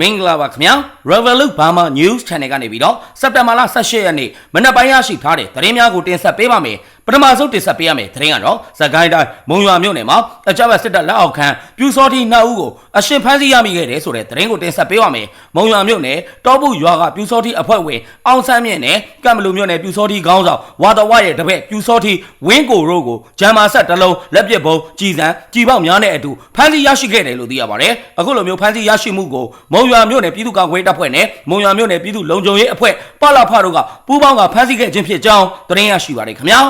မင်္ဂလာပါခင်ဗျာ Revolut Burma News Channel ကနေပြီးတော့စက်တင်ဘာလ18ရက်နေ့မနက်ပိုင်းရရှိထားတဲ့သတင်းများကိုတင်ဆက်ပေးပါမယ် ပထမဆုံးတင်ဆက်ပေးရမယ့်သတင်းကတော့စကိုင်းတိုင်းမုံရွာမြို့နယ်မှာအကြမ်းဖက်စစ်တပ်လက်အောက်ခံပြူစောတိနှစ်ဦးကိုအရှင်ဖမ်းဆီးရမိခဲ့တယ်ဆိုတဲ့သတင်းကိုတင်ဆက်ပေးပါမယ်မုံရွာမြို့နယ်တောပုရွာကပြူစောတိအဖွဲ့ဝင်အောင်ဆန်းမြင့်နဲ့ကံမလူမြို့နယ်ပြူစောတိခေါင်းဆောင်ဝါတော်ဝရဲ့တပည့်ပြူစောတိဝင်းကိုရိုးကိုဂျမ်မာဆက်တစ်လုံးလက်ပစ်ပုံကြည်စံကြည်ပေါက်များနဲ့အတူဖမ်းဆီးရရှိခဲ့တယ်လို့သိရပါတယ်အခုလိုမျိုးဖမ်းဆီးရရှိမှုကိုမုံရွာမြို့နယ်ပြည်သူ့ကာကွယ်ရေးတပ်ဖွဲ့နဲ့မုံရွာမြို့နယ်ပြည်သူ့လုံခြုံရေးအဖွဲ့ပလဖတို့ကပူးပေါင်းကဖမ်းဆီးခဲ့ခြင်းဖြစ်ကြောင်းသတင်းရရှိပါတယ်ခင်ဗျာ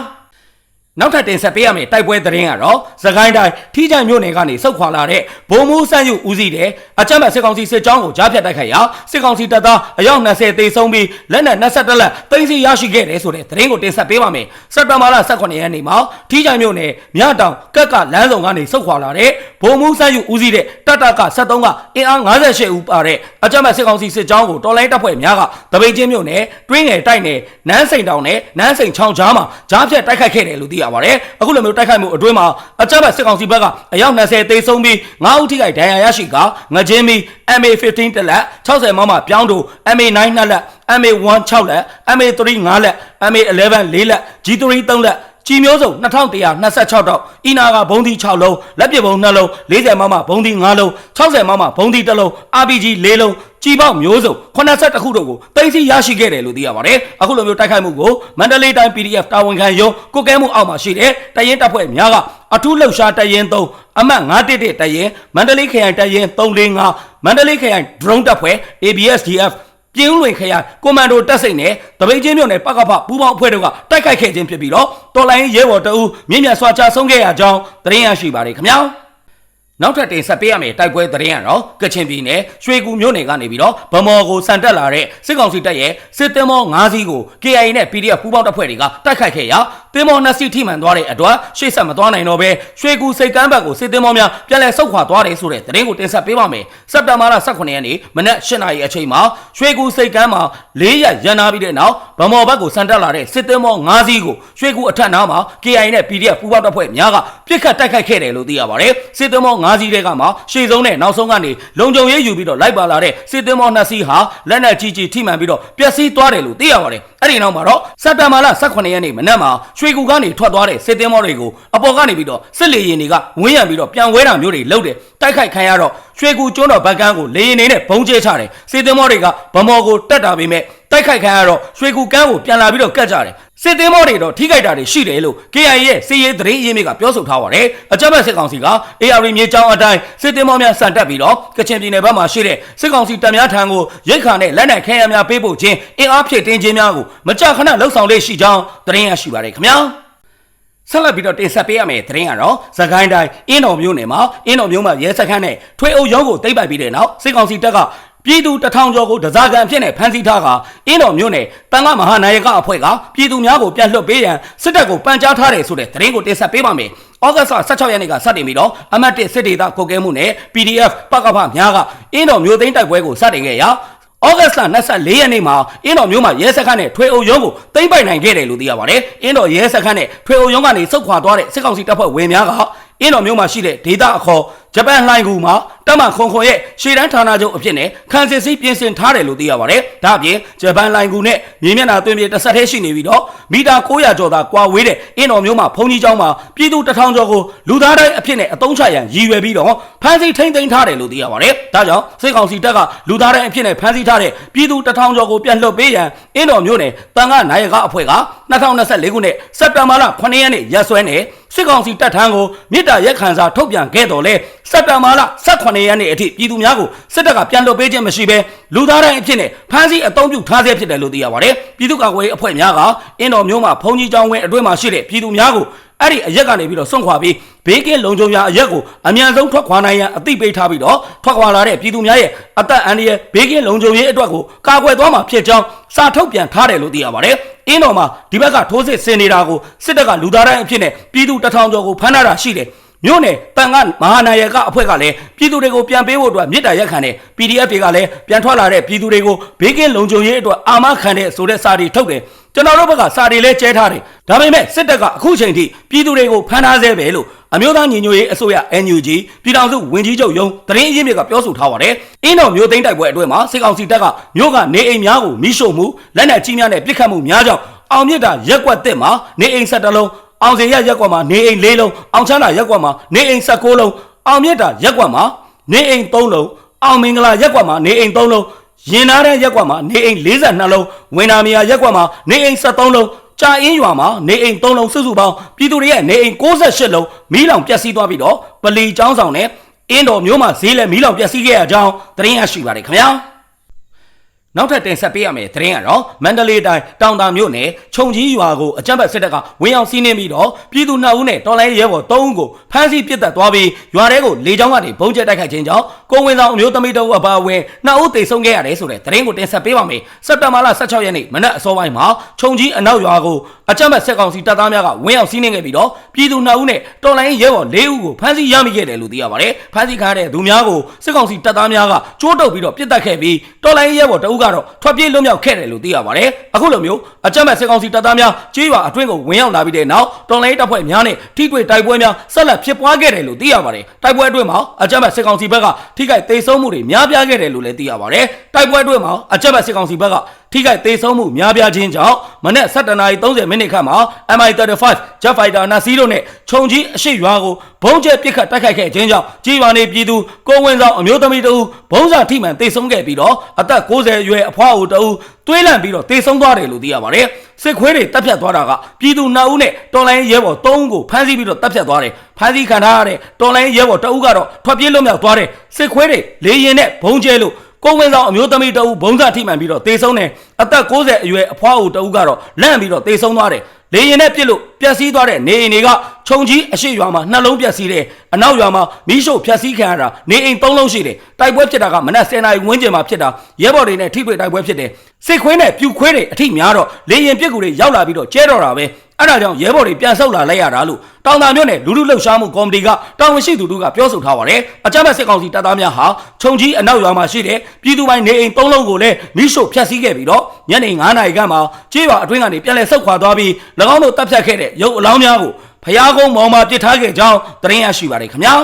နောက်ထပ်တင်ဆက်ပေးရမယ့်တိုက်ပွဲသတင်းကတော့သခိုင်းတိုင်းထီးချိုင်မြို့နယ်ကနေစုတ်ခွာလာတဲ့ဘုံမူးဆန်းယူဦးစီးတဲ့အကြမ်းဖက်စစ်ကောင်စီစစ်ကြောင်းကိုကြားဖြတ်တိုက်ခိုက်ရာစစ်ကောင်စီတပ်သားအယောက်20သေဆုံးပြီးလက်နက်22လက်သိမ်းဆည်းရရှိခဲ့တယ်ဆိုတဲ့သတင်းကိုတင်ဆက်ပေးပါမယ်စက်တဘာလ18ရက်နေ့မှာထီးချိုင်မြို့နယ်မြတောင်ကက်ကလမ်းဆောင်ကနေစုတ်ခွာလာတဲ့ဘုံမူးဆန်းယူဦးစီးတဲ့တပ်တက73ကအင်အား58ဦးပါတဲ့အကြမ်းဖက်စစ်ကောင်စီစစ်ကြောင်းကိုတော်လိုင်းတပ်ဖွဲ့များကတပိတ်ချင်းမြို့နယ်တွင်းငယ်တိုက်နယ်နန်းစိန်တောင်နဲ့နန်းစိန်ချောင်းကြားမှာကြားဖြတ်တိုက်ခိုက်ခဲ့တယ်လို့သိရပါတယ်အခုလိုမျိုးတိုက်ခိုက်မှုအတွင်းမှာအကြမ်းဖက်စစ်ကောင်စီဘက်ကအယောက်20သေဆုံးပြီး9ဦးထိခိုက်ဒဏ်ရာရရှိကငချင်းမီ MA15 တစ်လက်60မမပြောင်းတူ MA9 နှစ်လက် MA1 6လက် MA3 5လက် MA11 4လက် G3 3လက်ကြီးမျိုးစုံ2126တောက်အီနာကဘုံဒီ6လုံးလက်ပစ်ဘုံ2လုံး40မမဘုံဒီ5လုံး60မမဘုံဒီ1လုံး RPG 4လုံး ကြီးပေါက်မျိုးစုံ82ခုတို့ကိုသိသိရရှိခဲ့တယ်လို့သိရပါတယ်အခုလိုမျိုးတိုက်ခိုက်မှုကိုမန္တလေးတိုင်း PDF တာဝန်ခံရုံးကိုကဲမှုအောက်မှာရှိတဲ့တရင်တပ်ဖွဲ့များကအထူးလှုပ်ရှားတရင်3အမှတ်911တရင်မန္တလေးခရိုင်တရင်345မန္တလေးခရိုင် drone တပ်ဖွဲ့ ABSDF ပြင်းလွင်ခရိုင်ကွန်မန်ဒိုတပ်စိတ်နဲ့တပိတ်ချင်းမြို့နယ်ပကဖပူးပေါင်းအဖွဲ့တို့ကတိုက်ခိုက်ခဲ့ခြင်းဖြစ်ပြီးတော့တော်လိုင်းရဲဘော်တအူးမြင့်မြတ်စွာချဆုံးခဲ့ရကြောင်းသတင်းရရှိပါတယ်ခင်ဗျာ နောက်ထပ်တင်ဆက်ပေးရမယ့်တိုက်ပွဲသတင်းကတော့ကချင်ပြည်နယ်ရွှေကူမြို့နယ်ကနေပြီးတော့ဗမော်ကိုစံတက်လာတဲ့စစ်ကောင်စီတပ်ရဲ့စစ်သင်္ဘော၅စီးကို KIA နဲ့ PDF ပူးပေါင်းတပ်ဖွဲ့တွေကတိုက်ခိုက်ခဲ့ရာ သင်္ဘောနှစ်စီးထိမှန်သွားတဲ့အတွက်ရှေ့ဆက်မသွားနိုင်တော့ဘဲရွှေကူစိတ်ကမ်းဘက်ကိုစစ်သင်္ဘောများပြန်လည်ဆုတ်ခွာသွားတယ်ဆိုတဲ့သတင်းကိုတင်ဆက်ပေးပါမယ်စက်တဘာလ18ရက်နေ့မနက်8:00နာရီအချိန်မှာရွှေကူစိတ်ကမ်းမှာ၄ရက်ရန်နာပြီးတဲ့နောက်ဗမော်ဘက်ကိုစံတက်လာတဲ့စစ်သင်္ဘော၅စီးကိုရွှေကူအထက်နားမှာ KIA နဲ့ PDF ပူးပေါင်းတပ်ဖွဲ့များကပြစ်ခတ်တိုက်ခိုက်ခဲ့တယ်လို့သိရပါတယ်စစ်သင်္ဘော၅စီးတဲကမှရှေ့ဆုံးနဲ့နောက်ဆုံးကနေလုံခြုံရေးယူပြီးတော့လိုက်ပါလာတဲ့စစ်သင်္ဘောနှစ်စီးဟာလက်နက်ကြီးကြီးထိမှန်ပြီးတော့ပျက်စီးသွားတယ်လို့သိရပါတယ်အဲ့ဒီနောက်မှာတော့စက်တဘာလ18ရက်နေ့မနက်မှာရွှေကူကနေထွက်သွားတဲ့စစ်သင်္ဘောတွေကိုအပေါ်ကနေပြီးတော့စစ်လေယာဉ်တွေကဝင်းရံပြီးတော့ပြန်ဝဲတာမျိုးတွေလုပ်တယ်တိုက်ခိုက်ခံရတော့ရွှေကူကျွန်းတော်ဘက်ကန်းကိုလေယာဉ်တွေနဲ့ဘုံကျဲချတယ်စစ်သင်္ဘောတွေကဗမော်ကိုတက်တာပေမဲ့တိုက်ခိုက်ခံရတော့ရွှေကူကန်းကိုပြန်လာပြီးတော့ကတ်ကြတယ် စစ်သင်းမောတွေတော့ထိခိုက်တာတွေရှိတယ်လို့ KIA ရဲ့စီရေးသတင်းအရင်းမြစ်ကပြောဆိုထားပါတယ်အကြမ်းဖက်စစ်ကောင်စီက AR မြေကြောင်းအတိုင်းစစ်သင်းမောများစံတက်ပြီးတော့ကချင်ပြည်နယ်ဘက်မှာရှိတဲ့စစ်ကောင်စီတပ်များထံကိုရိတ်ခါနဲ့လက်နက်ခဲယမ်းများပေးပို့ခြင်းအင်အားဖြည့်တင်းခြင်းများကိုမကြာခဏလှုပ်ဆောင်လေးရှိကြောင်းသတင်းရရှိပါတယ်ခင်ဗျာဆက်လက်ပြီးတော့တင်ဆက်ပေးရမယ့်သတင်းကတော့သခိုင်းတိုင်းအင်းတော်မြို့နယ်မှာအင်းတော်မြို့မှာရဲစခန်းနဲ့ထွေအုပ်ရုံးကိုတိတ်ပိုက်ပြီးတဲ့နောက်စစ်ကောင်စီတပ်က ပြည်သူတထောင်ကျော်ကိုဒဇာကန်အဖြစ်နဲ့ဖမ်းဆီးထားကအင်းတော်မြို့နယ်တန်ခါမဟာနာယကအဖွဲ့ကပြည်သူများကိုပြန်လွှတ်ပေးရန်စစ်တပ်ကိုပန်ကြားထားတယ်ဆိုတဲ့သတင်းကိုတင်ဆက်ပေးပါမယ်။ဩဂတ်စ်16ရက်နေ့ကစတင်ပြီးတော့အမတ်1စစ်ဒေသကိုကဲမှုနဲ့ PDF ပကဖများကအင်းတော်မြို့သိမ်းတိုက်ပွဲကိုစတင်ခဲ့ရာဩဂတ်စ်လ24ရက်နေ့မှာအင်းတော်မြို့မှာရဲစခန်းနဲ့ထွေအုပ်ရုံးကိုသိမ်းပိုက်နိုင်ခဲ့တယ်လို့သိရပါတယ်။အင်းတော်ရဲစခန်းနဲ့ထွေအုပ်ရုံးကနေစုခွာသွားတဲ့စစ်ကောင်စီတပ်ဖွဲ့ဝင်များကအင်းတော်မြို့မှာရှိတဲ့ဒေသအခေါ်ဂျပန်လှိုင်ကူမှာ တမန်ခွန်ခွန်ရဲ့ရှေ့တန်းဌာနချုပ်အဖြစ်နဲ့ခန်းစစ်စီးပြင်ဆင်ထားတယ်လို့သိရပါတယ်။ဒါ့အပြင်ဂျပန်လှိုင်ကူနဲ့မြေမျက်နှာသွင်းပြေတစ်ဆက်တည်းရှိနေပြီးတော့မီတာ900ကျော်သာကွာဝေးတဲ့အင်းတော်မြို့မှာဘုံကြီးကျောင်းမှာပြည်သူတစ်ထောင်ကျော်ကိုလူသားတိုင်းအဖြစ်နဲ့အတုံးချရန်ရည်ရွယ်ပြီးတော့ဖမ်းဆီးထိန်းသိမ်းထားတယ်လို့သိရပါတယ်။ဒါကြောင့်စစ်ကောင်စီတပ်ကလူသားတိုင်းအဖြစ်နဲ့ဖမ်းဆီးထားတဲ့ပြည်သူတစ်ထောင်ကျော်ကိုပြန်လွှတ်ပေးရန်အင်းတော်မြို့နယ်တန်ခါနိုင်ကအဖွဲ့က2024ခုနှစ်စက်တင်ဘာလ9ရက်နေ့ရက်စွဲနဲ့ စစ်ကောင်စီတပ်ထမ်းကိုမြစ်တာရက်ခံစာထုတ်ပြန်ခဲ့တော်လဲစက်တင်ဘာလ18ရက်နေ့အထိပြည်သူများကိုစစ်တပ်ကပြန်လွှတ်ပေးခြင်းမရှိဘဲလူသားတိုင်းအဖြစ်နဲ့ဖမ်းဆီးအုံပြုထားဆဲဖြစ်တယ်လို့သိရပါတယ်ပြည်သူ့ကာကွယ်ရေးအဖွဲ့များကအင်းတော်မျိုးမှာဘုံကြီးကျောင်းဝင်းအတွင်းမှာရှိတဲ့ပြည်သူများကို အဲ့ဒီအရက်ကနေပြီးတော့စွန့်ခွာပြီးဘေးကင်းလုံခြုံရာအရက်ကိုအမြန်ဆုံးထွက်ခွာနိုင်ရန်အသိပေးထားပြီးတော့ထွက်ခွာလာတဲ့ပြည်သူများရဲ့အသက်အန္တရာယ်ဘေးကင်းလုံခြုံရေးအတွက်ကိုကာကွယ်သွားမှာဖြစ်ကြောင်းစာထုတ်ပြန်ထားတယ်လို့သိရပါတယ်။အင်းတော်မှာဒီဘက်ကထိုးစစ်ဆင်နေတာကိုစစ်တပ်ကလူသားတိုင်းအဖြစ်နဲ့ပြည်သူတထောင်ကျော်ကိုဖမ်းထားတာရှိတယ်။မြို့နယ်တန်ကမဟာနာယကအဖွဲ့ကလည်းပြည်သူတွေကိုပြန်ပေးဖို့အတွက်မြစ်တာရက်ခံတဲ့ PDF တွေကလည်းပြန်ထွက်လာတဲ့ပြည်သူတွေကိုဘေးကင်းလုံခြုံရေးအတွက်အာမခံတဲ့ဆိုတဲ့စာတွေထုတ်တယ် ကျွန်တော်တို့ဘက်ကစာတွေလည်းကျဲထားတယ်ဒါပေမဲ့စစ်တပ်ကအခုချိန်ထိပြည်သူတွေကိုဖမ်းထားဆဲပဲလို့အမျိုးသားညီညွတ်ရေးအစိုးရ NUG ပြည်ထောင်စုဝန်ကြီးချုပ်ယုံသတင်းအရင်းမြစ်ကပြောဆိုထားပါတယ်အင်းတော်မျိုးသိန်းတိုက်ပွဲအတွင်းမှာစစ်ကောင်စီတပ်ကမြို့ကနေအိမ်များကိုမိရှို့မှုလက်နက်ကြီးများနဲ့ပစ်ခတ်မှုများကြောင့်အောင်မြစ်တာရက်ကွက်တစ်မှာနေအိမ်ဆက်တလုံးအောင်စင်ရရက်ကွက်မှာနေအိမ်၄လုံးအောင်ချမ်းသာရက်ကွက်မှာနေအိမ်၁၉လုံးအောင်မြစ်တာရက်ကွက်မှာနေအိမ်၃လုံးအောင်မင်္ဂလာရက်ကွက်မှာနေအိမ်၃လုံး ရင်နာတဲ့ရက်ကွက်မှာနေအိမ်42လုံးဝင်နာမီယာရက်ကွက်မှာနေအိမ်73လုံးကြာအင်းရွာမှာနေအိမ်3လုံးစုစုပေါင်းပြည်သူတွေရဲ့နေအိမ်68လုံးမီးလောင်ပျက်စီးသွားပြီးတော့ပလီចောင်းဆောင်နဲ့အင်းတော်မျိုးမှာဈေးလည်းမီးလောင်ပျက်စီးခဲ့ရကြောင်းသတင်းရရှိပါတယ်ခင်ဗျာနောက်ထပ်တင်ဆက်ပေးရမယ်သတင်းကတော့မန္တလေးတိုင်းတောင်တာမြို့နယ်ခြုံကြီးရွာကိုအကြမ်းဖက်စစ်တပ်ကဝင်အောင်စီးနှင်းပြီးတော့ပြည်သူနှစ်ဦးနဲ့တော်လိုင်းရဲဘော်၃ဦးကိုဖမ်းဆီးပစ်တက်သွားပြီးရွာထဲကိုလေကြောင်းကနေဘုံကျက်တိုက်ခိုက်ခြင်းကြောင့် ကိုဝင်ဆောင်အမျိုးသမီးတို့အပါအဝင်နှစ်ဦးသေဆုံးခဲ့ရတယ်ဆိုတဲ့သတင်းကိုတင်ဆက်ပေးပါမယ်စက်တင်ဘာလ16ရက်နေ့မနက်အစောပိုင်းမှာခြုံကြီးအနောက်ရွာကိုအကြမ်းဖက်စစ်ကောင်စီတပ်သားများကဝင်အောင်စီးနှင်းခဲ့ပြီးတော့ပြည်သူနှစ်ဦးနဲ့တော်လိုင်းရဲဘော်၄ဦးကိုဖမ်းဆီးရမိခဲ့တယ်လို့သိရပါတယ်ဖမ်းဆီးခံရတဲ့သူများကိုစစ်ကောင်စီတပ်သားများကကြိုးတုပ်ပြီးတော့ပစ်တက်ခဲ့ပြီးတော်လိုင်းရဲဘော်တအုပ်ကတော့ထွက်ပြေးလွတ်မြောက်ခဲ့တယ်လို့သိရပါတယ်အခုလိုမျိုးအကြမ်းဖက်စစ်ကောင်စီတပ်သားများကြေးရွာအတွင်းကိုဝင်ရောက်လာပြီးတဲ့နောက်တော်လိုင်းတပ်ဖွဲ့များနဲ့ထိတွေ့တိုက်ပွဲများဆက်လက်ဖြစ်ပွားခဲ့တယ်လို့သိရပါတယ်တိုက်ပွဲအတွင်းမှာအကြမ်းဖက်စစ်ကောင်စီဘက်ကထိခိုက်ဒေဆုံးမှုတွေများပြားခဲ့တယ်လို့လည်းသိရပါတယ်တိုက်ပွဲအတွင်းမှာအကြမ်းဖက်စစ်ကောင်စီဘက်က ထိခိုက်ဒေဆုံးမှုများပြားခြင်းကြောင့်မနေ့7:30မိနစ်ခန့်မှာ MI35 Jet Fighter နှစ်စီးတို့နဲ့ခြုံကြီးအရှိရွာကိုဘုံကျဲပစ်ခတ်တိုက်ခိုက်ခဲ့ခြင်းကြောင့်ကြေးရွာနေပြည်သူကိုဝင်ဆောင်အမျိုးသမီးတို့ဘုံစာထိမှန်တေဆုံးခဲ့ပြီးတော့အသက်60အရွယ်အဖွားအိုတအူတွေးလန့်ပြီးတော့တေဆုံးသွားတယ်လို့သိရပါတယ်စစ်ခွေးတွေတပ်ဖြတ်သွားတာကပြည်သူနှစ်ဦးနဲ့တော်လိုင်းရဲဘော်3ဦးကိုဖမ်းဆီးပြီးတော့တပ်ဖြတ်သွားတယ်ဖမ်းဆီးခံထားရတဲ့တော်လိုင်းရဲဘော်တအူကတော့ထွက်ပြေးလွတ်မြောက်သွားတယ်စစ်ခွေးတွေလေရင်နဲ့ဘုံကျဲလို့ ကိုဝင်ဆောင်အမျိုးသမီးတအူဘုံစာထိမှန်ပြီးတော့တေဆုံးတယ်အသက်60အရွယ်အဖွားအိုတအူကတော့လန့်ပြီးတော့တေဆုံးသွားတယ်လေရင်နဲ့ပြစ်လို့ ပျက်စီးသွားတဲ့နေအိမ်တွေကခြုံကြီးအရှိရွာမှာနှလုံးပျက်စီးတယ်အနောက်ရွာမှာမီးရှို့ဖျက်ဆီးခံရတာနေအိမ်၃လုံးရှိတယ်တိုက်ပွဲဖြစ်တာကမနက်10:00နာရီဝန်းကျင်မှာဖြစ်တာရဲဘော်တွေနဲ့ထိတွေ့တိုက်ပွဲဖြစ်တယ်စစ်ခွေးနဲ့ပြူခွေးတွေအထိများတော့လေရင်ပြစ်ကူတွေရောက်လာပြီးတော့ကျဲတော့တာပဲအဲ့ဒါကြောင့်ရဲဘော်တွေပြန်ဆုတ်လာလိုက်ရတာလို့တောင်တာမြို့နယ်လူလူလှုပ်ရှားမှုကော်မတီကတာဝန်ရှိသူတို့ကပြောဆိုထားပါတယ်အကြမ်းဖက်စစ်ကောင်စီတပ်သားများဟာခြုံကြီးအနောက်ရွာမှာရှိတဲ့ပြည်သူပိုင်းနေအိမ်၃လုံးကိုလည်းမိရှို့ဖျက်ဆီးခဲ့ပြီးတော့ညနေ9:00နာရီခန့်မှာကြေးရွာအတွင်းကနေပြန်လည်ဆုတ်ခွာသွားပြီး၎င်းတို့တပ်ဖြတ်ခဲ့တဲ့ရုပ်အလောင်းများကိုဖျားကုန်းမောင်မှာပစ်ထားခဲ့ကြောင်းသတင်းရရှိပါတယ်ခင်ဗျာ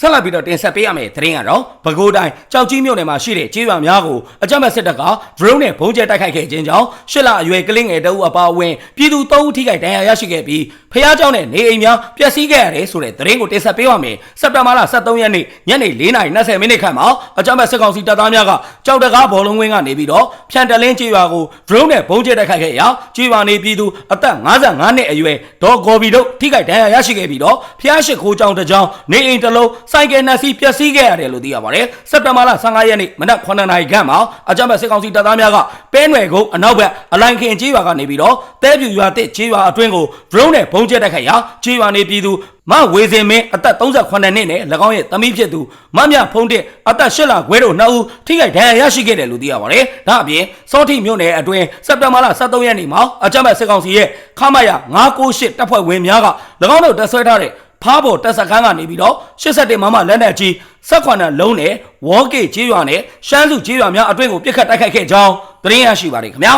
ဆက်လက်ပြီးတော့တင်ဆက်ပေးရမယ့်သတင်းကတော့ပဲခူးတိုင်းကြောက်ကြီးမြို့နယ်မှာရှိတဲ့ကျေးရွာများကိုအကြမ်းဖက်စစ်တပ်က drone နဲ့ဘုံကျဲတိုက်ခိုက်ခဲ့ခြင်းကြောင့်ရှစ်လအရွယ်ကလေးငယ်တအုပ်အပါအဝင်ပြည်သူ၃ဦးထိခိုက်ဒဏ်ရာရရှိခဲ့ပြီးဖျားเจ้าနဲ့နေအိမ်များပျက်စီးခဲ့ရတယ်ဆိုတဲ့သတင်းကိုတင်ဆက်ပေးပါမယ်စက်တင်ဘာလ23ရက်နေ့ညနေ4:20မိနစ်ခန့်မှာအကြမ်းဖက်စစ်ကောင်စီတပ်သားများကကြောက်တကားဘောလုံးဝင်းကနေပြီးတော့ဖြန်တလင်းကျေးရွာကို drone နဲ့ဘုံကျဲတိုက်ခိုက်ခဲ့ရာကျေးရွာနေပြည်သူအသက်55နှစ်အရွယ်ဒေါ်ဂော်ဘီတို့ထိခိုက်ဒဏ်ရာရရှိခဲ့ပြီးတော့ဖျားရှိခိုးကြောင်တစ်ကြောင်နေအိမ်တစ်လုံး စိုက်ကယ်နှစ်စီးပျက်စီးခဲ့ရတယ်လို့သိရပါတယ်စက်တင်ဘာလ15ရက်နေ့မနက်9နာရီခန့်မှာအကြမ်းဖက်စစ်ကောင်စီတပ်သားများကပဲနွယ်ကုန်းအနောက်ဘက်အလိုင်ခင်ကျေးရွာကနေပြီးတော့တဲပြူရွာတစ်ကျေးရွာအတွင်းကို drone နဲ့ဘုံကျဲတိုက်ခိုက်ရာကျေးရွာနေပြည်သူမဝေစင်မင်းအသက်38နှစ်နဲ့၎င်းရဲ့သမီးဖြစ်သူမမြဖုံးတဲ့အသက်8လခွဲတို့နှစ်ဦးထိခိုက်ဒဏ်ရာရရှိခဲ့တယ်လို့သိရပါတယ်။ဒါအပြင်စောထိမြို့နယ်အတွင်းစက်တင်ဘာလ23ရက်နေ့မှာအကြမ်းဖက်စစ်ကောင်စီရဲ့ခမရ998တပ်ဖွဲ့ဝင်များက၎င်းတို့တပ်ဆွဲထားတဲ့ ဖားပေါ်တက်စခန်းကနေပြီးတော့87မမလက်နက်ကြီး18လုံးနဲ့ဝေါ်ကေကျေးရွာနဲ့ရှမ်းစုကျေးရွာများအတွင်းကိုပြစ်ခတ်တိုက်ခိုက်ခဲ့ကြောင်းသတင်းရရှိပါတယ်ခင်ဗျာ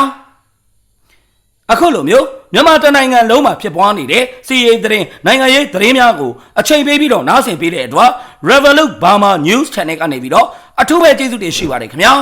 အခုလိုမျိုးမြန်မာတနိုင်ငံလုံးမှာဖြစ်ပွားနေတဲ့စီးရေးသတင်းနိုင်ငံရေးသတင်းများကိုအချိန်ပေးပြီးတော့နားဆင်ပေးတဲ့အတွက် Revolut Burma News Channel ကနေပြီးတော့အထူးပဲကျေးဇူးတင်ရှိပါတယ်ခင်ဗျာ